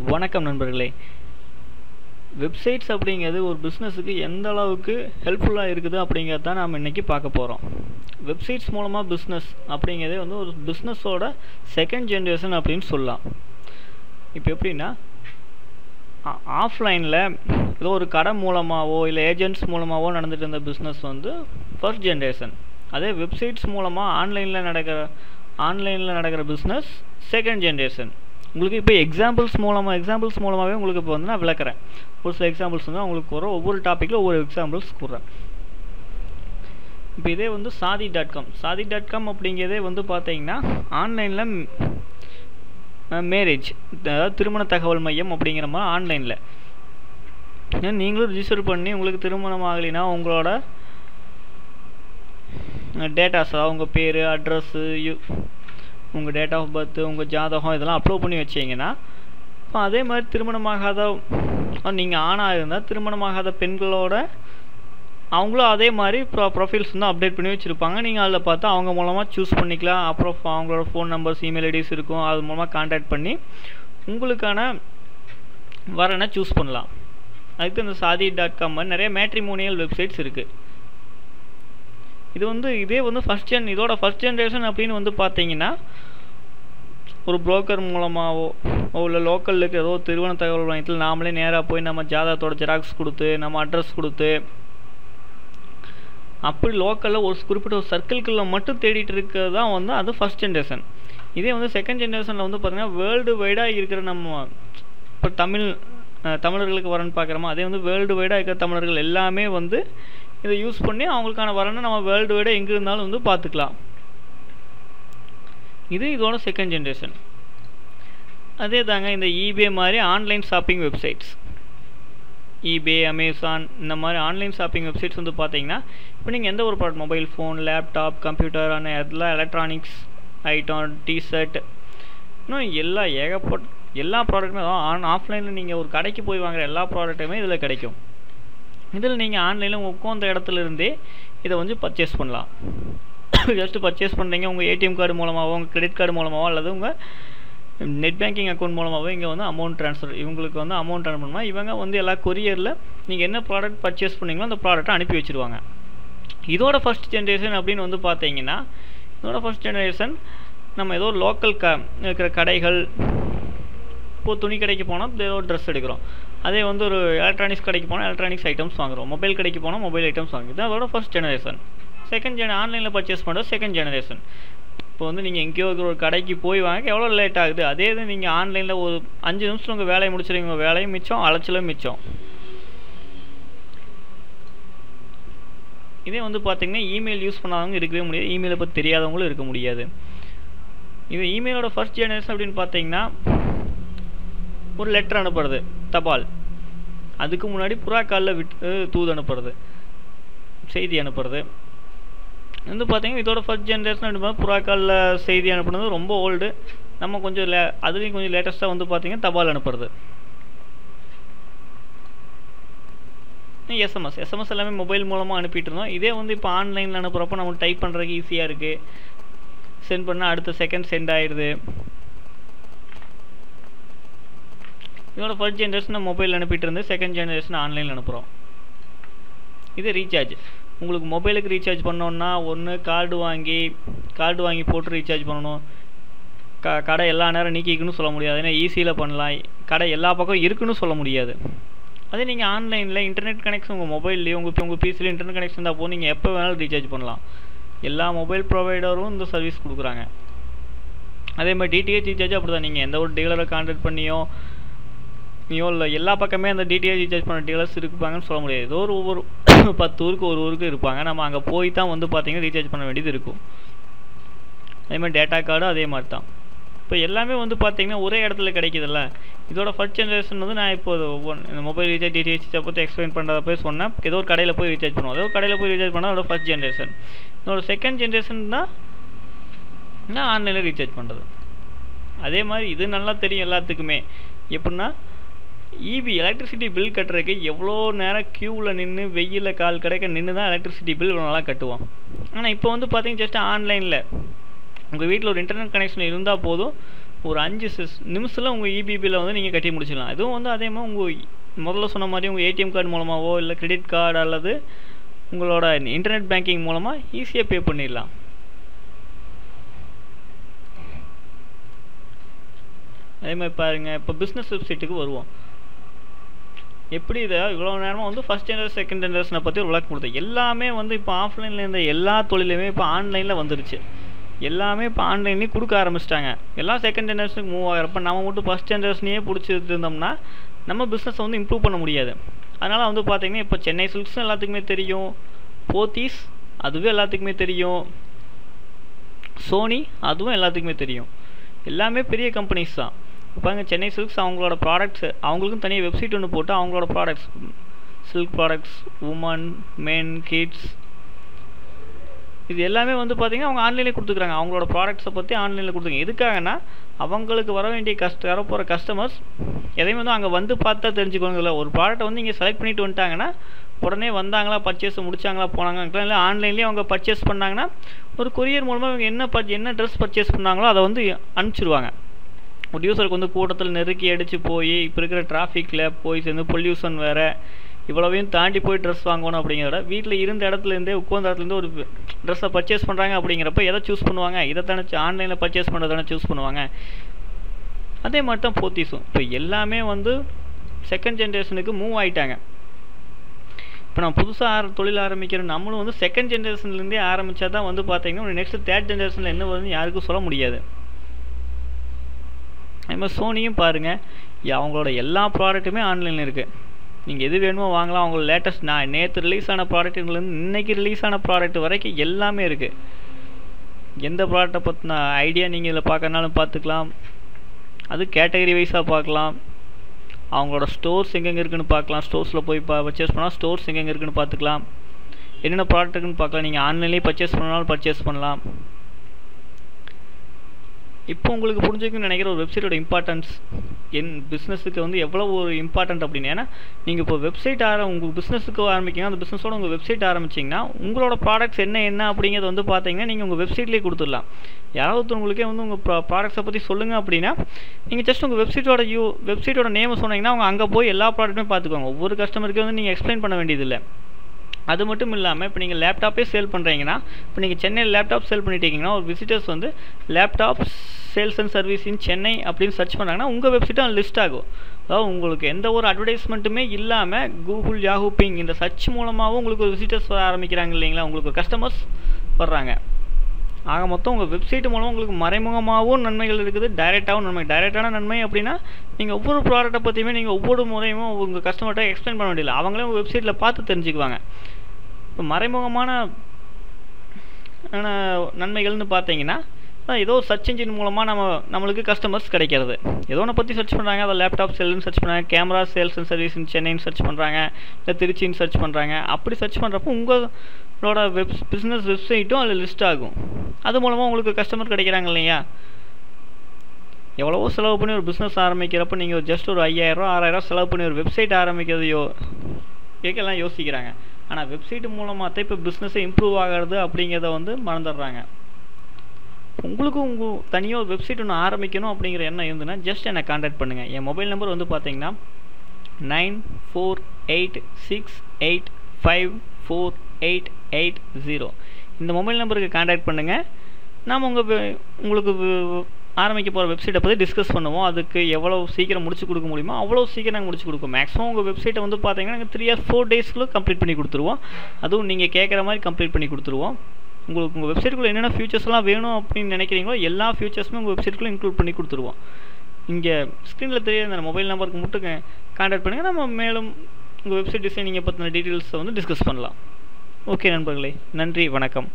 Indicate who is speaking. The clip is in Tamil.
Speaker 1: வணக்கம் நண்பர்களே. வெப்சைட்ஸ் அப்படிங்கிறது ஒரு பிஸ்னஸுக்கு எந்த அளவுக்கு ஹெல்ப்ஃபுல்லாக இருக்குது அப்படிங்கிறது தான் நாம் இன்றைக்கி பார்க்க போகிறோம் வெப்சைட்ஸ் மூலமாக பிஸ்னஸ் அப்படிங்கிறதே வந்து ஒரு பிஸ்னஸோட செகண்ட் ஜென்ரேஷன் அப்படின்னு சொல்லலாம். இப்போ எப்படின்னா ஆஃப்லைனில் ஏதோ ஒரு கடை மூலமாகவோ இல்லை ஏஜென்ட்ஸ் மூலமாகவோ நடந்துட்டு இருந்த பிஸ்னஸ் வந்து ஃபர்ஸ்ட் ஜென்ரேஷன் அதே வெப்சைட்ஸ் மூலமாக ஆன்லைனில் நடக்கிற ஆன்லைனில் நடக்கிற பிஸ்னஸ் செகண்ட் ஜென்ரேஷன் உங்களுக்கு இப்போ எக்ஸாம்பிள்ஸ் மூலமாக எக்ஸாம்பிள்ஸ் மூலமாகவே உங்களுக்கு இப்போ வந்து நான் விளக்குறேன். ஒரு சில எக்ஸாம்பிள்ஸ் வந்து உங்களுக்கு வரும் ஒவ்வொரு டாப்பிக்கில் ஒவ்வொரு எக்ஸாம்பிள்ஸ் கூறுறேன் இப்போ இதே வந்து சாதி டாட் காம் சாதி டாட் காம் அப்படிங்கிறதே வந்து பார்த்தீங்கன்னா ஆன்லைனில் மேரேஜ் அதாவது திருமண தகவல் மையம் அப்படிங்கிற மாதிரி ஆன்லைனில் நீங்களும் ரிஜிஸ்டர் பண்ணி உங்களுக்கு திருமணம் ஆகலைன்னா உங்களோட டேட்டாஸ் அவங்க பேர் அட்ரஸ்ஸு யூ உங்கள் டேட் ஆஃப் பர்த்து உங்கள் ஜாதகம் இதெல்லாம் அப்லோட் பண்ணி வச்சிங்கன்னா இப்போ அதே மாதிரி திருமணமாகாத நீங்கள் ஆணாக இருந்தால் திருமணமாகாத பெண்களோட அவங்களும் அதே மாதிரி ப்ரோ ப்ரொஃபைல்ஸ் வந்து அப்டேட் பண்ணி வச்சுருப்பாங்க. நீங்கள் அதில் பார்த்து அவங்க மூலமாக சூஸ் பண்ணிக்கலாம். அப்புறம் அவங்களோட ஃபோன் நம்பர்ஸ் இமெயில் ஐடிஸ் இருக்கும். அது மூலமாக காண்டாக்ட் பண்ணி உங்களுக்கான வரனை சூஸ் பண்ணலாம். அதுக்கு இந்த சாதி டாட் காம் மாதிரி நிறைய மேட்ரிமோனியல் வெப்சைட்ஸ் இருக்குது இது வந்து இதே வந்து ஃபஸ்ட் ஜென் இதோட ஃபஸ்ட் ஜென்ரேஷன் அப்படின்னு வந்து பார்த்தீங்கன்னா ஒரு புரோக்கர் மூலமாகவோ இல்லை லோக்கலில் இருக்க ஏதோ திருவண்ண தகவல் வாங்கியத்தில் நாமளே நேராக போய் நம்ம ஜாதகத்தோட ஜெராக்ஸ் கொடுத்து நம்ம அட்ரஸ் கொடுத்து அப்படி லோக்கலில் ஒரு குறிப்பிட்ட ஒரு சர்க்கிள்குள்ளே மட்டும் தேடிட்டு இருக்கிறது தான் வந்து அது ஃபஸ்ட் ஜென்ரேஷன் இதே வந்து செகண்ட் ஜென்ரேஷனில் வந்து பார்த்திங்கன்னா வேர்ல்டு வைடாக இருக்கிற நம்ம இப்போ தமிழ் தமிழர்களுக்கு வரன்னு பார்க்குறோமா அதே வந்து வேர்ல்டு வைடாக இருக்கிற தமிழர்கள் எல்லாமே வந்து இதை யூஸ் பண்ணி அவங்களுக்கான வரனை நம்ம வேர்ல்டு வைடாக எங்கே இருந்தாலும் வந்து பார்த்துக்கலாம். இது இதோட செகண்ட் ஜென்ரேஷன் அதே தாங்க இந்த ஈபே மாதிரி online shopping websites eBay Amazon இந்த மாதிரி ஆன்லைன் ஷாப்பிங் வெப்சைட்ஸ் வந்து பார்த்தீங்கன்னா இப்போ நீங்கள் எந்த ஒரு product mobile phone laptop computer அந்த எல்லா எலக்ட்ரானிக்ஸ் ஐட்டம் டிஷர்ட் இன்னும் எல்லா ஏகப்பட்ட எல்லா ப்ராடக்ட்டுமே ஆன் ஆஃப்லைனில் நீங்கள் ஒரு கடைக்கு போய் வாங்குற எல்லா ப்ராடக்ட்டுமே இதில் கிடைக்கும். இதில் நீங்கள் ஆன்லைனில் உட்காந்த இடத்துல இருந்தே இதை வந்து பர்ச்சேஸ் பண்ணலாம். ஜஸ்ட்டு பர்ச்சேஸ் பண்ணுறீங்க உங்கள் ஏடிஎம் கார்டு மூலமாகவோ உங்கள் கிரெடிட் கார்டு மூலமாகவோ அல்லது உங்கள் நெட் பேங்கிங் அக்கௌண்ட் மூலமாகவே இங்கே வந்து அமௌண்ட் ட்ரான்ஸ்ஃபர் இவங்களுக்கு வந்து அமௌண்ட் அனுப்பணுமா இவங்க வந்து எல்லா கொரியரில் நீங்கள் என்ன ப்ராடக்ட் பர்ச்சேஸ் பண்ணீங்களோ அந்த ப்ராடக்ட்டை அனுப்பி வச்சுருவாங்க. இதோட ஃபஸ்ட் ஜென்ரேஷன் அப்படின்னு வந்து பார்த்தீங்கன்னா இதோட ஃபஸ்ட் ஜென்ரேஷன் நம்ம ஏதோ லோக்கல் க இருக்கிற கடைகள் இப்போது துணி கடைக்கு போனால் ஏதோ ட்ரெஸ் எடுக்கிறோம். அதே வந்து ஒரு எலக்ட்ரானிக்ஸ் கடைக்கு போனால் எலக்ட்ரானிக்ஸ் ஐட்டம்ஸ் வாங்குறோம். மொபைல் கடைக்கு போனால் மொபைல் ஐட்டம்ஸ் வாங்குறது. அதோட ஃபஸ்ட் ஜெனரேஷன் செகண்ட் ஜென ஆன்லைனில் பர்ச்சேஸ் பண்ணுறது செகண்ட் ஜெனரேஷன் இப்போ வந்து நீங்கள் எங்கேயோ இருக்கிற ஒரு கடைக்கு போய் வாங்க எவ்வளோ லேட் ஆகுது? அதே இது நீங்கள் ஆன்லைனில் ஒரு அஞ்சு நிமிஷம் உங்கள் வேலையை முடிச்சிருவீங்க. உங்கள் வேலையும் மிச்சம் அலைச்சலும் மிச்சம். இதே வந்து பார்த்தீங்கன்னா இமெயில் யூஸ் பண்ணாதவங்க இருக்கவே முடியாது. இமெயிலை பற்றி தெரியாதவங்களும் இருக்க முடியாது. இது இமெயிலோட ஃபர்ஸ்ட் ஜெனரேஷன் அப்படின்னு பார்த்தீங்கன்னா ஒரு லெட்டர் அனுப்புறது தபால். அதுக்கு முன்னாடி புறாக்காலில் விட்டு தூது அனுப்புறது செய்தி அனுப்புறது. வந்து பார்த்தீங்கன்னா இதோட ஃபர்ஸ்ட் ஜென்ரேஷன் அப்படின்னு புறாக்காலில் செய்தி அனுப்புனது ரொம்ப ஓல்டு நம்ம கொஞ்சம் லே அதுலேயும் கொஞ்சம் லேட்டஸ்ட்டாக வந்து பார்த்தீங்கன்னா தபால் அனுப்புறது. எஸ்எம்எஸ் எஸ்எம்எஸ் எல்லாமே மொபைல் மூலமாக அனுப்பிட்டு இருந்தோம். இதே வந்து இப்போ ஆன்லைனில் அனுப்புகிறப்போ நம்ம டைப் பண்ணுறதுக்கு ஈஸியாக இருக்குது சென்ட் பண்ணால் அடுத்த செகண்ட் சென்ட் ஆயிடுது இதோட ஃபர்ஸ்ட் ஜென்ரேஷன் மொபைல் அனுப்பிட்டு இருந்து செகண்ட் ஜென்ரேஷன் ஆன்லைனில் அனுப்புகிறோம் இது ரீசார்ஜ் உங்களுக்கு மொபைலுக்கு ரீசார்ஜ் பண்ணோன்னா ஒன்று கார்டு வாங்கி கார்டு வாங்கி போட்டு ரீசார்ஜ் பண்ணணும். க கடை எல்லா நேரம் நீக்கிக்கணும்னு சொல்ல முடியாது. ஏன்னா ஈஸியில் பண்ணலாம். கடை எல்லா பக்கம் இருக்குன்னு சொல்ல முடியாது. அதே நீங்கள் ஆன்லைனில் இன்டர்நெட் கனெக்ஷன் உங்கள் மொபைல்லையும் உங்கள் உங்கள் பிசிலையும் இன்டர்நெட் கனெக்ஷன் இருந்தால் போது நீங்கள் எப்போ வேணாலும் ரீசார்ஜ் பண்ணலாம். எல்லா மொபைல் ப்ரொவைடரும் இந்த சர்வீஸ் கொடுக்குறாங்க. அதே மாதிரி டிடிஹெச் ரீசார்ஜ் அப்படி தான் நீங்கள் எந்த ஒரு டீலரை கான்டாக்ட் பண்ணியோ நீயோ இல்லை எல்லா பக்கமே அந்த டிடிஹெச் ரீசார்ஜ் பண்ண டீலர்ஸ் இருப்பாங்கன்னு சொல்ல முடியாது. ஏதோ ஒரு ஒவ்வொரு பத்து ஊருக்கு ஒரு ஊருக்கு இருப்பாங்க. நம்ம அங்கே போய் தான் வந்து பார்த்தீங்கன்னா ரீசார்ஜ் பண்ண வேண்டியது இருக்கும். அதே மாதிரி டேட்டா கார்டும் அதே மாதிரி தான் இப்போ எல்லாமே வந்து பார்த்தீங்கன்னா ஒரே இடத்துல கிடைக்கிதுல்ல. இதோட ஃபர்ஸ்ட் ஜென்ரேஷன் வந்து நான் இப்போ ஒன் இந்த மொபைல் ரீசார்ஜ் டிடிஹெச் பற்றி எக்ஸ்பிளைன் பண்ணுறத போய் சொன்னேன். ஏதோ ஒரு கடையில் போய் ரீசார்ஜ் பண்ணுவோம். ஏதோ கடையில் போய் ரீசார்ஜ் பண்ணால் அதோட ஃபஸ்ட் ஜென்ரேஷன் இதோட செகண்ட் ஜென்ரேஷன் தான் நான் ஆன்லைனில் ரீசார்ஜ் பண்ணுறது அதே மாதிரி இது நல்லா தெரியும் எல்லாத்துக்குமே. எப்படின்னா இபி எலக்ட்ரிசிட்டி பில் கட்டுறதுக்கு எவ்வளோ நேரம் க்யூவில் நின்று வெயிலில் கால் கிடைக்க நின்று தான் எலக்ட்ரிசிட்டி பில் நல்லா கட்டுவோம். ஆனால் இப்போ வந்து பார்த்தீங்கன்னா ஜஸ்ட் ஆன்லைனில் உங்கள் வீட்டில் ஒரு இன்டர்நெட் கனெக்ஷன் இருந்தால் போதும். ஒரு அஞ்சு சிஸ் நிமிஷத்தில் உங்கள் இபி பில்லை வந்து நீங்கள் கட்டி முடிச்சிடலாம். இதுவும் வந்து அதே மாதிரி உங்கள் முதல்ல சொன்ன மாதிரி உங்கள் ஏடிஎம் கார்டு மூலமாகவோ இல்லை கிரெடிட் கார்டு அல்லது உங்களோட இன்டர்நெட் பேங்கிங் மூலமாக ஈஸியாக பே பண்ணிடலாம். அதே மாதிரி பாருங்கள் இப்போ பிஸ்னஸ் வெப்சைட்டுக்கு வருவோம். எப்படி இதை இவ்வளோ நேரமாக வந்து ஃபஸ்ட் ஜென்ரேஷன் செகண்ட் ஜென்ரேஷனை பற்றி ஒரு விளக்கம் கொடுத்தேன். எல்லாமே வந்து இப்போ ஆஃப்லைனில் இருந்த எல்லா தொழிலுமே இப்போ ஆன்லைனில் வந்துருச்சு. எல்லாமே இப்போ ஆன்லைன்லேயே கொடுக்க ஆரம்பிச்சிட்டாங்க. எல்லாம் செகண்ட் ஜென்ரேஷனுக்கு மூவ் ஆகிறப்ப நம்ம மட்டும் ஃபஸ்ட் ஜென்ரேஷனையே பிடிச்சிட்டு இருந்தோம்னா நம்ம பிஸ்னஸை வந்து இம்ப்ரூவ் பண்ண முடியாது. அதனால் வந்து பார்த்திங்கன்னா இப்போ சென்னை சில்க்ஸும் எல்லாத்துக்குமே தெரியும். போத்தீஸ் அதுவே எல்லாத்துக்குமே தெரியும். சோனி அதுவும் எல்லாத்துக்குமே தெரியும். எல்லாமே பெரிய கம்பெனிஸ் தான். பாருங்க சென்னை சில்க்ஸ் அவங்களோட ப்ராடக்ட்ஸ் அவங்களுக்கும் தனியாக வெப்சைட் ஒன்று போட்டு அவங்களோட products silk products woman men kids இது எல்லாமே வந்து பார்த்தீங்கன்னா அவங்க ஆன்லைனில் கொடுத்துக்குறாங்க. அவங்களோட ப்ராடக்ட்ஸை பற்றி ஆன்லைனில் கொடுத்துருங்க எதுக்காகனா அவங்களுக்கு வர வேண்டிய கஸ்ட வர போகிற கஸ்டமர்ஸ் எதையும் வந்து அங்கே வந்து பார்த்தா தெரிஞ்சுக்கணுங்கள ஒரு ப்ராடக்ட்டை வந்து இங்கே செலக்ட் பண்ணிட்டு வந்துட்டாங்கன்னா உடனே வந்தாங்களா பர்ச்சேஸ் முடிச்சாங்களா போனாங்க இல்லை ஆன்லைன்லேயே அவங்க பர்ச்சேஸ் பண்ணாங்கன்னா ஒரு கொரியர் மூலமாக இவங்க என்ன பர் என்ன ட்ரெஸ் பர்ச்சேஸ் பண்ணாங்களோ அதை வந்து அனுப்பிச்சிடுவாங்க ஒரு வந்து கூட்டத்தில் நெருக்கி அடித்து போய் இப்போ இருக்கிற டிராஃபிக்கில் போய் சேர்ந்து பொல்யூஷன் வேறு இவ்வளவையும் தாண்டி போய் ட்ரெஸ் வாங்கணும் அப்படிங்கிறத வீட்டில் இருந்த இடத்துலேருந்தே உட்காந்த இடத்துலேருந்து ஒரு ட்ரெஸ்ஸை பர்ச்சேஸ் பண்ணுறாங்க அப்படிங்கிறப்ப எதை சூஸ் பண்ணுவாங்க? இதை தானே ஆன்லைனில் பர்ச்சேஸ் பண்ணுறதான சூஸ் பண்ணுவாங்க? அதே மாதிரி தான் போத்தீஸும். இப்போ எல்லாமே வந்து செகண்ட் ஜென்ரேஷனுக்கு மூவ் ஆகிட்டாங்க இப்போ நான் புதுசாக ஆர தொழில் ஆரம்பிக்கிற நம்மளும் வந்து செகண்ட் ஜென்ரேஷன்லேருந்தே ஆரம்பித்தா தான் வந்து பார்த்தீங்கன்னா நெக்ஸ்ட் தேர்ட் ஜென்ரேஷனில் என்ன வருதுன்னு யாருக்கும் சொல்ல முடியாது. அதே மாதிரி சோனியும் பாருங்கள் அவங்களோட எல்லா ப்ராடக்ட்டுமே ஆன்லைனில் இருக்குது நீங்கள் எது வேணுமோ வாங்கலாம். அவங்களோட லேட்டஸ்ட் நான் நேற்று ரிலீஸ் ஆன ப்ராடக்ட்டுலேருந்து இன்றைக்கி ரிலீஸ் ஆன ப்ராடக்ட் வரைக்கும் எல்லாமே இருக்குது எந்த ப்ராடக்ட்டை பற்றின ஐடியா நீங்கள் இதில் பார்க்கறனாலும் பார்த்துக்கலாம். அது கேட்டகரி வைஸாக பார்க்கலாம். அவங்களோட ஸ்டோர்ஸ் எங்கெங்கே இருக்குன்னு பார்க்கலாம். ஸ்டோர்ஸில் போய் பா பர்ச்சேஸ் பண்ணால் ஸ்டோர்ஸ் எங்கெங்கே இருக்குன்னு பார்த்துக்கலாம். என்னென்ன ப்ராடக்ட் இருக்குன்னு பார்க்கலாம். நீங்கள் ஆன்லைன்லேயே பர்ச்சேஸ் பண்ணாலும் பர்ச்சேஸ் பண்ணலாம். இப்போ உங்களுக்கு புரிஞ்சுக்கணும்னு நினைக்கிற ஒரு வெப்சைட்டோட இம்பார்ட்டன்ஸ் என் பிஸ்னஸுக்கு வந்து எவ்வளோ ஒரு இம்பார்ட்டன்ட் அப்படின்னு? ஏன்னா நீங்கள் இப்போ வெப்சைட் ஆர உங்கள் பிஸ்னஸுக்கு ஆரம்பிக்கிங்க. அந்த பிஸ்னஸோட உங்கள் வெப்சைட் ஆரம்பிச்சிங்கன்னா உங்களோட ப்ராடக்ட்ஸ் என்ன என்ன அப்படிங்கிறது வந்து பார்த்தீங்கன்னா நீங்கள் உங்கள் வெப்சைட்லேயே கொடுத்துடலாம். யாராவது உங்களுக்கே வந்து உங்கள் ப்ரா ப்ராடக்ட்ஸை பற்றி சொல்லுங்கள் அப்படின்னா நீங்கள் ஜஸ்ட் உங்கள் வெப்சைட்டோட யூ வெப்சைட்டோட நேமை சொன்னீங்கன்னா அவங்க அங்கே போய் எல்லா ப்ராடக்ட்டுமே பார்த்துக்குவாங்க. ஒவ்வொரு கஸ்டமருக்கு வந்து நீங்கள் எக்ஸ்பிளைன் பண்ண வேண்டியதில்லை. அது மட்டும் இல்லாமல் இப்போ நீங்கள் லேப்டாப்பே சேல் பண்ணுறீங்கன்னா இப்போ நீங்கள் சென்னையில் லேப்டாப் சேல் பண்ணிட்டீங்கன்னா ஒரு விசிட்டர்ஸ் வந்து laptop sales and service in Chennai அப்படின்னு சர்ச் பண்ணாங்கன்னா உங்கள் வெப்சைட்டும் லிஸ்ட் ஆகும். அதாவது உங்களுக்கு எந்த ஒரு அட்வர்டைஸ்மெண்ட்டுமே இல்லாமல் கூகுள் யாஹூ பிங் இந்த சர்ச் மூலமாகவும் உங்களுக்கு ஒரு விசிட்டர்ஸ் வர ஆரம்பிக்கிறாங்க இல்லைங்களா? உங்களுக்கு கஸ்டமர்ஸ் வர்றாங்க. ஆக மொத்தம் உங்கள் வெப்சைட் மூலம் உங்களுக்கு மறைமுகமாகவும் நன்மைகள் இருக்குது டைரெக்டாகவும் நன்மை. டைரெக்டான நன்மை அப்படின்னா நீங்கள் ஒவ்வொரு ப்ராடக்ட்டை பற்றியுமே நீங்கள் ஒவ்வொரு முறையும் உங்கள் கஸ்டமர்கிட்ட எக்ஸ்பிளைன் பண்ண வேண்டியதில்லை. அவங்களே உங்கள் வெப்சைட்டில் பார்த்து தெரிஞ்சுக்குவாங்க. இப்போ மறைமுகமான நன்மைகள்னு பார்த்தீங்கன்னா ஏதோ சர்ச் இன்ஜின் மூலமாக நம்ம நம்மளுக்கு கஸ்டமர்ஸ் கிடைக்கிறது. ஏதோ ஒன்று பற்றி சர்ச் பண்ணுறாங்க அதை லேப்டாப் சேல்னு சர்ச் பண்ணுறாங்க கேமரா சேல்ஸ் அண்ட் சர்வீஸ் சென்னைன்னு சர்ச் பண்ணுறாங்க இல்லை திருச்சின்னு சர்ச் பண்ணுறாங்க அப்படி சர்ச் பண்ணுறப்போ உங்கள் உங்களோட வெப் பிஸ்னஸ் வெப்சைட்டும் அதில் லிஸ்ட் ஆகும். அது மூலமாக உங்களுக்கு கஸ்டமர் கிடைக்கிறாங்க இல்லையா? எவ்வளவோ செலவு பண்ணி ஒரு பிஸ்னஸ் ஆரம்பிக்கிறப்போ நீங்கள் ஜஸ்ட் ஒரு ஐயாயிரரூவா ஆறாயிரம் செலவு பண்ணி ஒரு வெப்சைட் ஆரம்பிக்கிறது யோ கேட்கலாம் யோசிக்கிறாங்க. ஆனால் வெப்சைட் மூலமாக தான் இப்போ பிஸ்னஸை இம்ப்ரூவ் ஆகிறது அப்படிங்கிறத வந்து மறந்துடுறாங்க. உங்களுக்கும் உங்கள் தனியாக ஒரு வெப்சைட் ஒன்று ஆரம்பிக்கணும் அப்படிங்கிற எண்ணம் இருந்துன்னா ஜஸ்ட் என்னை காண்டாக்ட் பண்ணுங்கள் என் மொபைல் நம்பர் வந்து பார்த்தீங்கன்னா nine four eight six eight five four eight eight zero இந்த மொபைல் நம்பருக்கு காண்டாக்ட் பண்ணுங்கள் நாம் உங்கள் உங்களுக்கு ஆரம்பிக்க போகிற வெப்சைட்டை பற்றி டிஸ்கஸ் பண்ணுவோம் அதுக்கு எவ்வளோ சீக்கிரம் முடிச்சு கொடுக்க முடியுமோ அவ்வளோ சீக்கிரம் நாங்கள் முடிச்சு கொடுப்போம் மேக்ஸிமம் உங்கள் வெப்சைட்டை வந்து பார்த்தீங்கன்னா நாங்கள் த்ரீ ஆர் ஃபோர் டேஸ்க்குள்ளே கம்ப்ளீட் பண்ணி கொடுத்துருவோம் அதுவும் நீங்கள் கேட்குற மாதிரி கம்ப்ளீட் பண்ணி கொடுத்துருவோம் உங்களுக்கு உங்கள் வெப்சைட்டுக்குள்ளே என்னென்ன ஃபியூச்சர்ஸ்லாம் வேணும் அப்படின்னு நினைக்கிறீங்களோ எல்லா ஃபியூச்சர்ஸுமே உங்கள் வெப்சைட்டுக்குள்ளே இன்க்ளூட் பண்ணி கொடுத்துருவோம் இங்கே ஸ்க்ரீனில் தெரிய அந்த மொபைல் நம்பருக்கு மட்டும் கான்டாக்ட் பண்ணுங்கள் நம்ம மேலும் உங்கள் வெப்சைட் டிசைனிங்கை பற்றின டீட்டெயில்ஸை வந்து டிஸ்கஸ் பண்ணலாம் ஓகே நண்பர்களே நன்றி வணக்கம்.